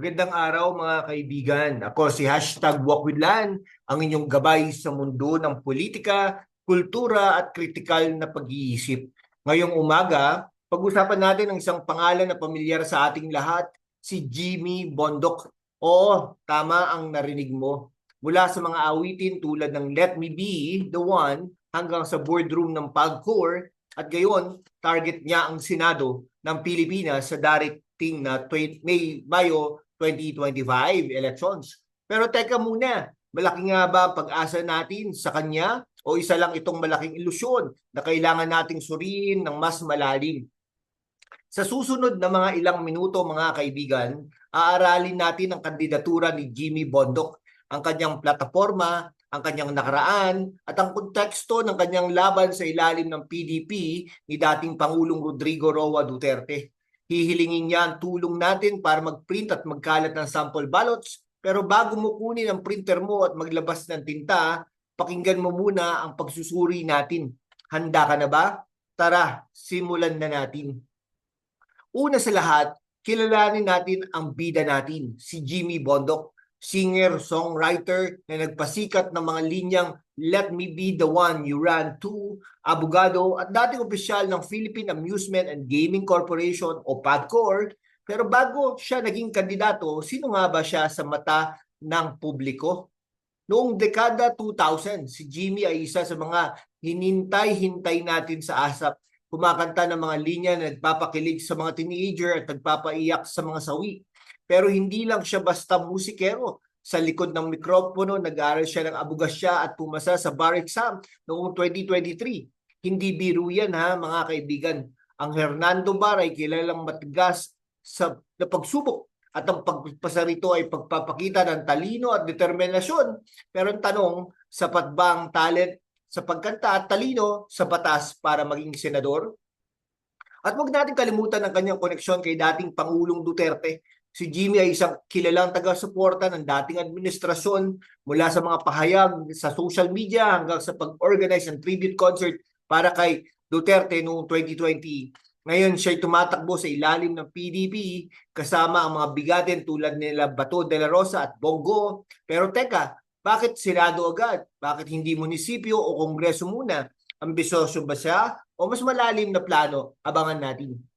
Magandang araw mga kaibigan. Ako si Hashtag Walk with Lan, ang inyong gabay sa mundo ng politika, kultura at kritikal na pag-iisip. Ngayong umaga, pag-usapan natin ang isang pangalan na pamilyar sa ating lahat, si Jimmy Bondok. Oo, tama ang narinig mo. Mula sa mga awitin tulad ng Let Me Be The One hanggang sa boardroom ng PAGCOR at gayon, target niya ang Senado ng Pilipinas sa darating na 20, May, Mayo 2025 elections. Pero teka muna, malaki nga ba pag-asa natin sa kanya o isa lang itong malaking ilusyon na kailangan nating suriin ng mas malalim? Sa susunod na mga ilang minuto mga kaibigan, aaralin natin ang kandidatura ni Jimmy Bondok, ang kanyang plataforma, ang kanyang nakaraan at ang konteksto ng kanyang laban sa ilalim ng PDP ni dating Pangulong Rodrigo Roa Duterte. Hihilingin niya ang tulong natin para mag-print at magkalat ng sample ballots. Pero bago mo kunin ang printer mo at maglabas ng tinta, pakinggan mo muna ang pagsusuri natin. Handa ka na ba? Tara, simulan na natin. Una sa lahat, kilalanin natin ang bida natin, si Jimmy Bondok, singer, songwriter na nagpasikat ng mga linyang Let Me Be The One You Ran To, abogado at dating opisyal ng Philippine Amusement and Gaming Corporation o PAGCOR. Pero bago siya naging kandidato, sino nga ba siya sa mata ng publiko? Noong dekada 2000, si Jimmy ay isa sa mga hinintay-hintay natin sa ASAP. Kumakanta ng mga linya na nagpapakilig sa mga teenager at nagpapaiyak sa mga sawi. Pero hindi lang siya basta musikero sa likod ng mikropono, nag-aaral siya ng abogasya at pumasa sa bar exam noong 2023. Hindi biro yan ha mga kaibigan. Ang Hernando Bar ay kilalang matigas sa na pagsubok at ang pagpasa rito ay pagpapakita ng talino at determinasyon. Pero ang tanong, sapat ba ang talent sa pagkanta at talino sa batas para maging senador? At huwag natin kalimutan ang kanyang koneksyon kay dating Pangulong Duterte Si Jimmy ay isang kilalang taga-suporta ng dating administrasyon mula sa mga pahayag sa social media hanggang sa pag-organize ng tribute concert para kay Duterte noong 2020. Ngayon siya tumatakbo sa ilalim ng PDP kasama ang mga bigatin tulad nila Bato de la Rosa at Bongo. Pero teka, bakit Senado agad? Bakit hindi munisipyo o kongreso muna? Ambisyoso ba siya o mas malalim na plano? Abangan natin.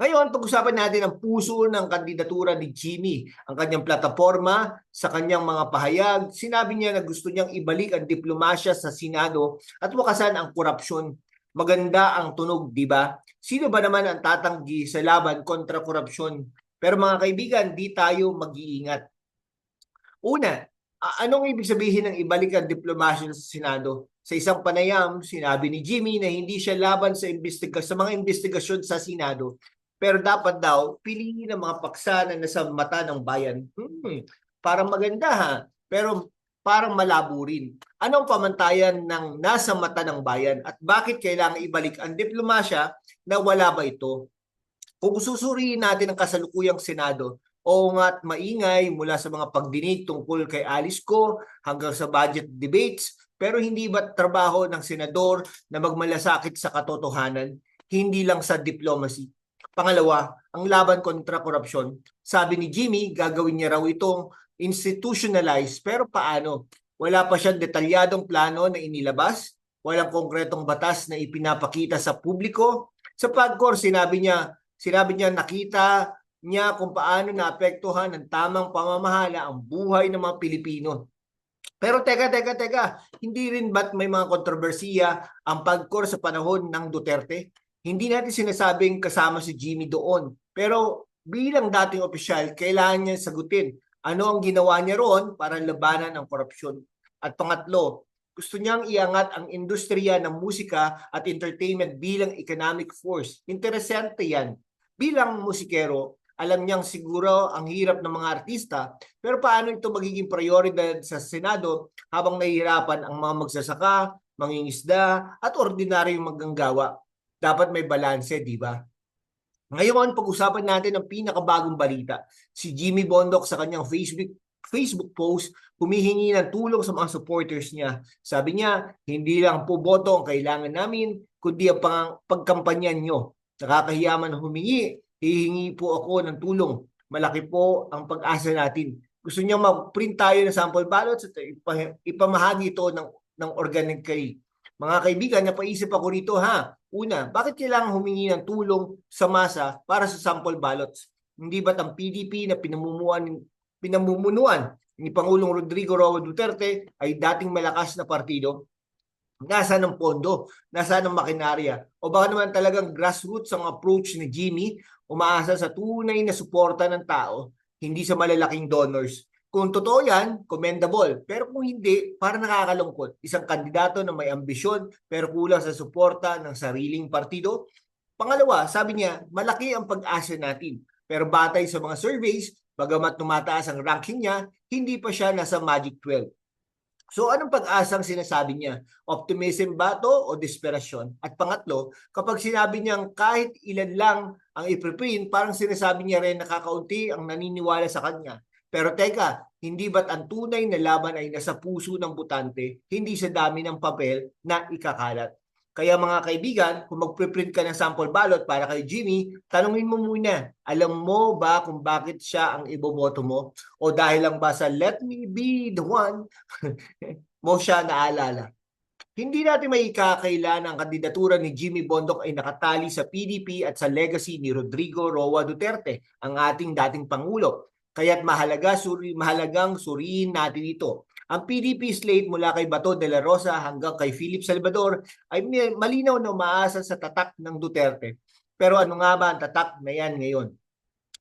Ngayon, pag-usapan natin ang puso ng kandidatura ni Jimmy, ang kanyang plataforma sa kanyang mga pahayag. Sinabi niya na gusto niyang ibalik ang diplomasya sa Senado at wakasan ang korupsyon. Maganda ang tunog, di ba? Sino ba naman ang tatanggi sa laban kontra korupsyon? Pero mga kaibigan, di tayo mag-iingat. Una, anong ibig sabihin ng ibalik ang diplomasya sa Senado? Sa isang panayam, sinabi ni Jimmy na hindi siya laban sa, investiga sa mga investigasyon sa Senado pero dapat daw, piliin ang mga paksa na nasa mata ng bayan. Hmm, parang maganda ha. Pero parang malabo rin. Anong pamantayan ng nasa mata ng bayan at bakit kailangan ibalik ang diplomasya na wala ba ito? Kung susuriin natin ang kasalukuyang Senado, o nga't maingay mula sa mga pagdinig tungkol kay Alice Co hanggang sa budget debates, pero hindi ba trabaho ng senador na magmalasakit sa katotohanan, hindi lang sa diplomacy? Pangalawa, ang laban kontra korupsyon. Sabi ni Jimmy, gagawin niya raw itong institutionalized. Pero paano? Wala pa siyang detalyadong plano na inilabas. Walang konkretong batas na ipinapakita sa publiko. Sa PAGCOR, sinabi niya, sinabi niya nakita niya kung paano naapektuhan ng tamang pamamahala ang buhay ng mga Pilipino. Pero teka, teka, teka, hindi rin ba't may mga kontrobersiya ang PAGCOR sa panahon ng Duterte? Hindi natin sinasabing kasama si Jimmy doon. Pero bilang dating opisyal, kailangan niya sagutin ano ang ginawa niya roon para labanan ang korupsyon. At pangatlo, gusto niyang iangat ang industriya ng musika at entertainment bilang economic force. Interesante yan. Bilang musikero, alam niyang siguro ang hirap ng mga artista, pero paano ito magiging prioridad sa Senado habang nahihirapan ang mga magsasaka, mangingisda, at ordinaryong magganggawa? Dapat may balanse, di ba? Ngayon, pag-usapan natin ang pinakabagong balita. Si Jimmy Bondok sa kanyang Facebook Facebook post, humihingi ng tulong sa mga supporters niya. Sabi niya, hindi lang po boto ang kailangan namin, kundi ang pang- pagkampanyan nyo. Nakakahiyaman humingi, hihingi po ako ng tulong. malaki po ang pag-asa natin. Gusto niya mag-print tayo ng sample ballots at ipa- ipamahagi ito ng, ng organically. Mga kaibigan, napaisip ako rito ha. Una, bakit kailangan humingi ng tulong sa masa para sa sample ballots? Hindi ba't ang PDP na pinamumuan, pinamumunuan ni Pangulong Rodrigo Roa Duterte ay dating malakas na partido? Nasaan ang pondo? Nasaan ang makinarya? O baka naman talagang grassroots ang approach ni Jimmy, umaasa sa tunay na suporta ng tao, hindi sa malalaking donors. Kung totoo yan, commendable. Pero kung hindi, para nakakalungkot. Isang kandidato na may ambisyon pero kulang sa suporta ng sariling partido. Pangalawa, sabi niya, malaki ang pag-asa natin. Pero batay sa mga surveys, bagamat tumataas ang ranking niya, hindi pa siya nasa Magic 12. So anong pag-asang sinasabi niya? Optimism ba to o desperasyon? At pangatlo, kapag sinabi niyang kahit ilan lang ang ipiprint, parang sinasabi niya rin nakakaunti ang naniniwala sa kanya. Pero teka, hindi ba't ang tunay na laban ay nasa puso ng butante, hindi sa dami ng papel na ikakalat? Kaya mga kaibigan, kung magpiprint ka ng sample ballot para kay Jimmy, tanungin mo muna, alam mo ba kung bakit siya ang iboboto mo? O dahil lang ba sa let me be the one, mo siya naalala? Hindi natin may ikakailan ang kandidatura ni Jimmy Bondoc ay nakatali sa PDP at sa legacy ni Rodrigo Roa Duterte, ang ating dating Pangulo. Kaya't mahalaga, suri, mahalagang suriin natin ito. Ang PDP slate mula kay Bato de la Rosa hanggang kay Philip Salvador ay malinaw na umaasa sa tatak ng Duterte. Pero ano nga ba ang tatak na yan ngayon?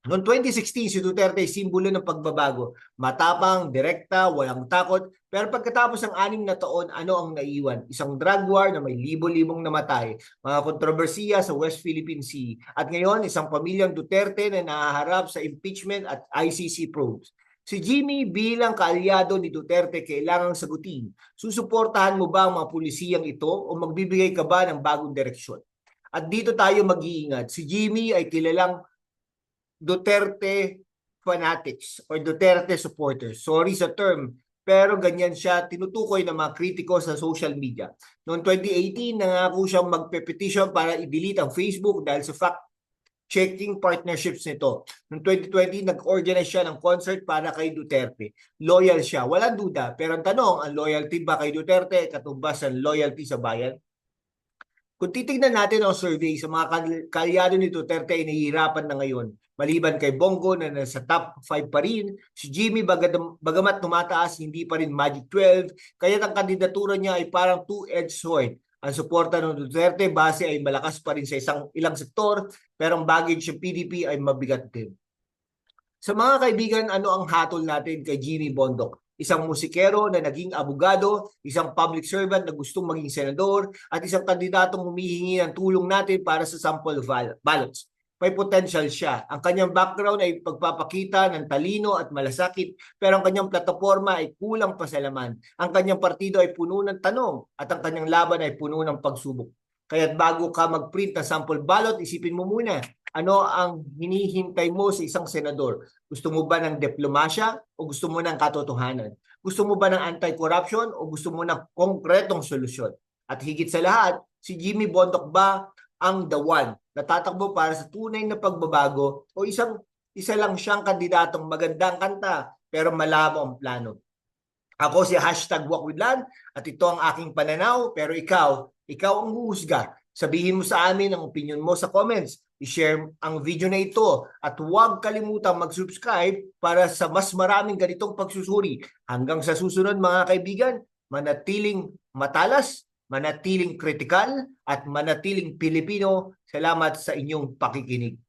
Noong 2016, si Duterte ay simbolo ng pagbabago. Matapang, direkta, walang takot. Pero pagkatapos ng anim na taon, ano ang naiwan? Isang drug war na may libo-libong namatay. Mga kontrobersiya sa West Philippine Sea. At ngayon, isang pamilyang Duterte na nahaharap sa impeachment at ICC probes. Si Jimmy bilang kaalyado ni Duterte kailangang sagutin. Susuportahan mo ba ang mga pulisiyang ito o magbibigay ka ba ng bagong direksyon? At dito tayo mag-iingat. Si Jimmy ay kilalang Duterte fanatics or Duterte supporters. Sorry sa term, pero ganyan siya tinutukoy ng mga kritiko sa social media. Noong 2018, nangako siyang magpe-petition para i-delete ang Facebook dahil sa fact checking partnerships nito. Noong 2020, nag-organize siya ng concert para kay Duterte. Loyal siya, walang duda. Pero ang tanong, ang loyalty ba kay Duterte katumbas ang loyalty sa bayan? Kung titignan natin ang survey sa mga kal- kalyado ni Duterte ay nahihirapan na ngayon. Maliban kay Bongo na nasa top 5 pa rin, si Jimmy bagamat tumataas, hindi pa rin Magic 12, kaya ang kandidatura niya ay parang two-edged sword. Ang suporta ng Duterte base ay malakas pa rin sa isang ilang sektor, pero ang baggage ng PDP ay mabigat din. Sa mga kaibigan, ano ang hatol natin kay Jimmy Bondoc? Isang musikero na naging abogado, isang public servant na gustong maging senador, at isang kandidatong humihingi ng tulong natin para sa sample ballots. May potential siya. Ang kanyang background ay pagpapakita ng talino at malasakit, pero ang kanyang plataforma ay kulang pa sa laman. Ang kanyang partido ay puno ng tanong at ang kanyang laban ay puno ng pagsubok. Kaya't bago ka mag-print ng sample ballot, isipin mo muna, ano ang hinihintay mo sa isang senador? Gusto mo ba ng diplomasya o gusto mo ng katotohanan? Gusto mo ba ng anti-corruption o gusto mo ng konkretong solusyon? At higit sa lahat, si Jimmy Bondoc ba ang the one na tatakbo para sa tunay na pagbabago o isang isa lang siyang kandidatong magandang kanta pero malabo ang plano? Ako si hashtag walk with Lan at ito ang aking pananaw pero ikaw, ikaw ang huhusga. Sabihin mo sa amin ang opinion mo sa comments. I-share ang video na ito at huwag kalimutang mag-subscribe para sa mas maraming ganitong pagsusuri. Hanggang sa susunod mga kaibigan, manatiling matalas, manatiling kritikal at manatiling Pilipino. Salamat sa inyong pakikinig.